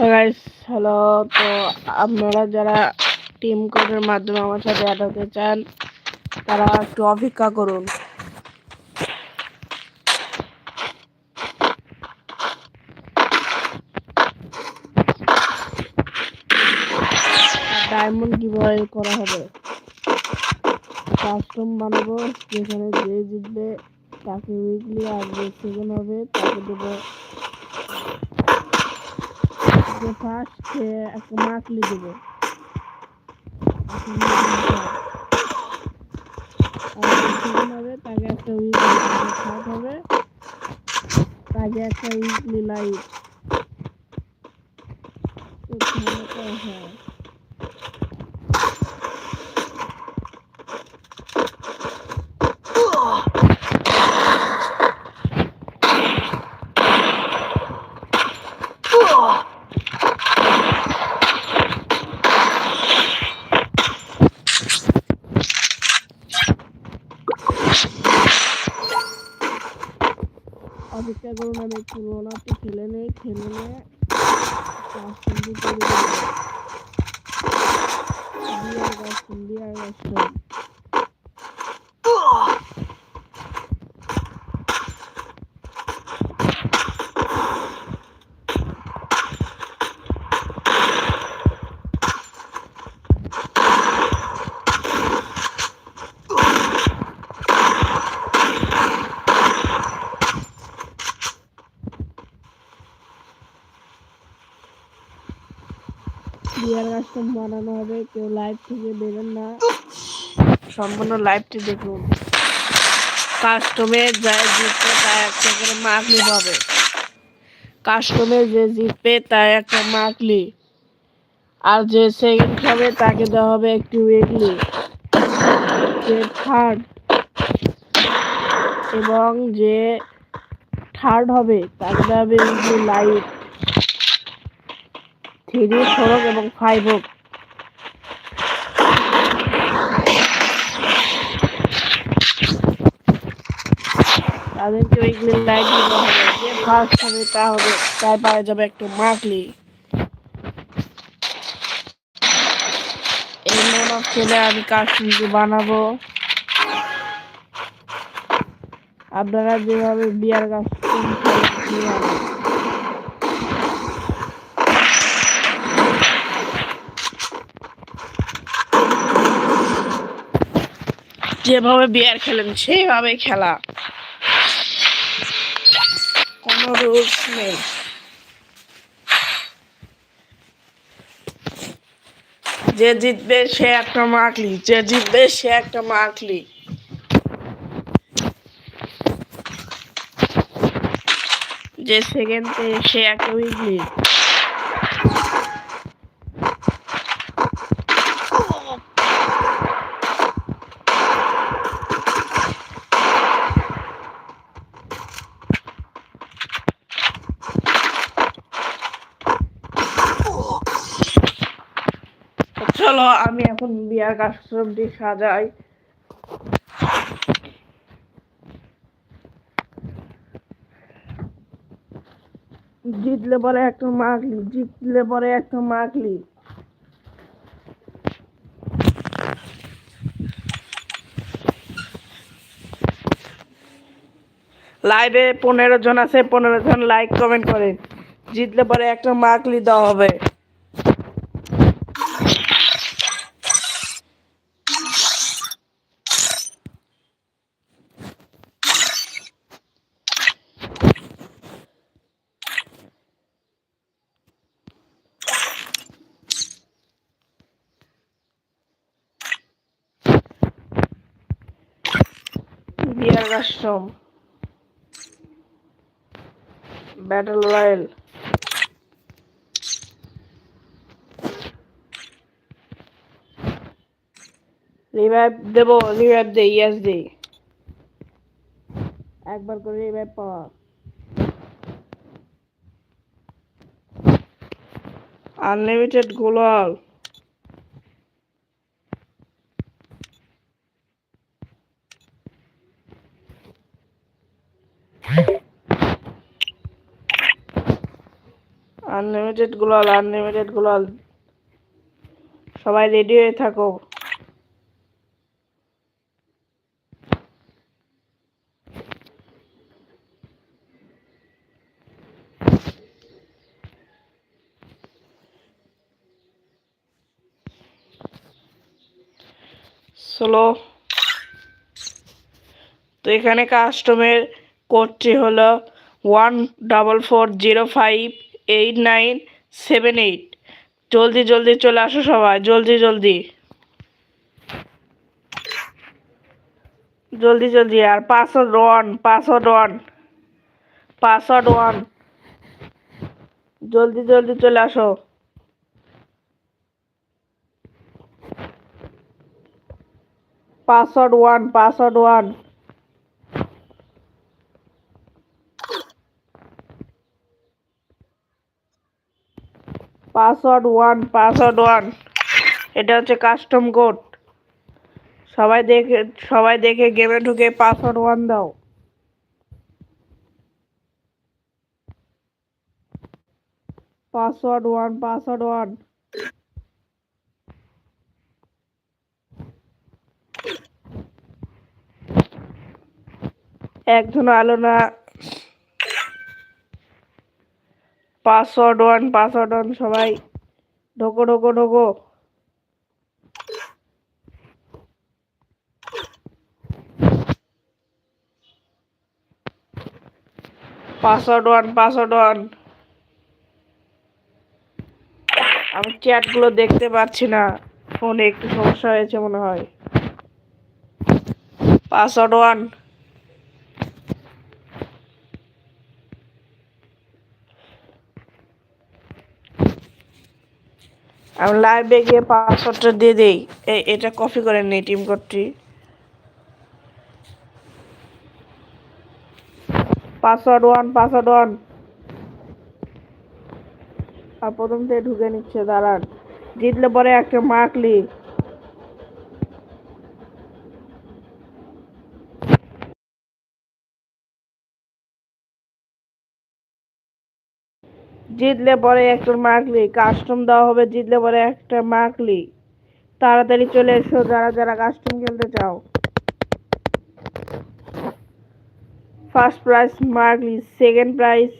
Guys hello তো আপনারা যারা টিম কোডের মাধ্যমে আমার সাথে অ্যাড হতে চান, তারা একটু অপেক্ষা করুন। ডায়মন্ড কীভাবে করা হবে। কাস্টম বানাবো, যেখানে যে জিতবে, তাকে উইকলি যে সেকেন্ড হবে, তাকে দেবো যে ফার্স্ট একটা মাকলি দেবো। তাকে একটা উইকলি হবে। তাকে একটা উইকলি লাইট হ্যাঁ অপেক্ষা করুন আমি একটু রোনাতে খেলে নেই খেলে নিয়ে কাস্টম দিয়ে করে দেবো BR custom BR custom custom বানানো হবে, কেউ লাইভ থেকে দেবেন না। সম্পূর্ণ লাইভটি দেখুন। কাস্টমে যা জিতবে তার একটা করে মাকলি পাবে কাস্টমে যে জিতবে তার একটা মাকলি আর যে সেকেন্ড হবে তাকে দেওয়া হবে একটি উইকলি যে থার্ড এবং যে থার্ড হবে, তাকে দেওয়া হবে উইকলি লাইট থ্রি সড়ক এবং ফাইভ হোক তাদেরকে লাইট দিতে হবে। যে ফার্স্ট হবে, তা হবে। তাই পাওয়া যাবে একটু মাকলি এই মন খেলে আমি কাশ্মীর বানাবো। আপনারা যেভাবে বিয়ার গাছ যেভাবে বিয়ার খেলেন, সেইভাবে খেলা। কোনো রুলস নেই। যে জিতবে, সে একটা মাকলি যে জিতবে, সে একটা মাকলি যে সেকেন্ড সে একটা উইকলি চলো, আমি এখন বিয়ার কাস্টমটি সাজাই। জিতলে পরে একটা মাকলি জিতলে পরে একটা মাকলি লাইভে পনেরো জন আছে, পনেরো জন লাইক কমেন্ট করেন জিতলে পরে একটা মাকলি দেওয়া হবে। BR custom. Battle royale revive দেব রিভাইভ দে ইয়াস দে একবার করে রিভাইভ পাওয়া। Unlimited gloo wall. Unlimited gloo wall unlimited gloo wall সবাই রেডি হয়ে থাকো। স্লো তো এখানে কাস্টমের কোডটি হলো one double four zero five eight nine seven eight. জলদি জলদি চলে আসো সবাই, জলদি জলদি। জলদি জলদি, আর password one password one password one জলদি জলদি চলে আসো। Password one password one password one password one. এটা হচ্ছে কাস্টম কোড। সবাই দেখে সবাই দেখে গেমে ঢুকে পাসওয়ার্ড ওয়ান দাও। Password one password one. একজন আলো না পাসওয়ার্ড ওয়ান পাসওয়ার্ড ওয়ান, সবাই। ঢোকো ঢোকো ঢোকো। Password one password one. আমি চ্যাটগুলো দেখতে পাচ্ছি না। ফোনে একটু সমস্যা হয়েছে মনে হয়। Password one. আমি লাইভে গিয়ে পাসওয়ার্ডটা দিয়ে দেই। এটা কপি করে নেই টিম কোডটি পাসওয়ার্ড ওয়ান পাসওয়ার্ড ওয়ান আর প্রথম থেকে ঢুকে নিচ্ছে, দাঁড়ান। জিতলে পরে একটা মার্কলি জিতলে পরে একটা মার্কলি কাস্টম দেওয়া হবে, জিতলে পরে একটা মার্কলি তাড়াতাড়ি চলে এসো, যারা যারা কাস্টম খেলতে চাও। ফার্স্ট প্রাইজ মার্কলি সেকেন্ড প্রাইজ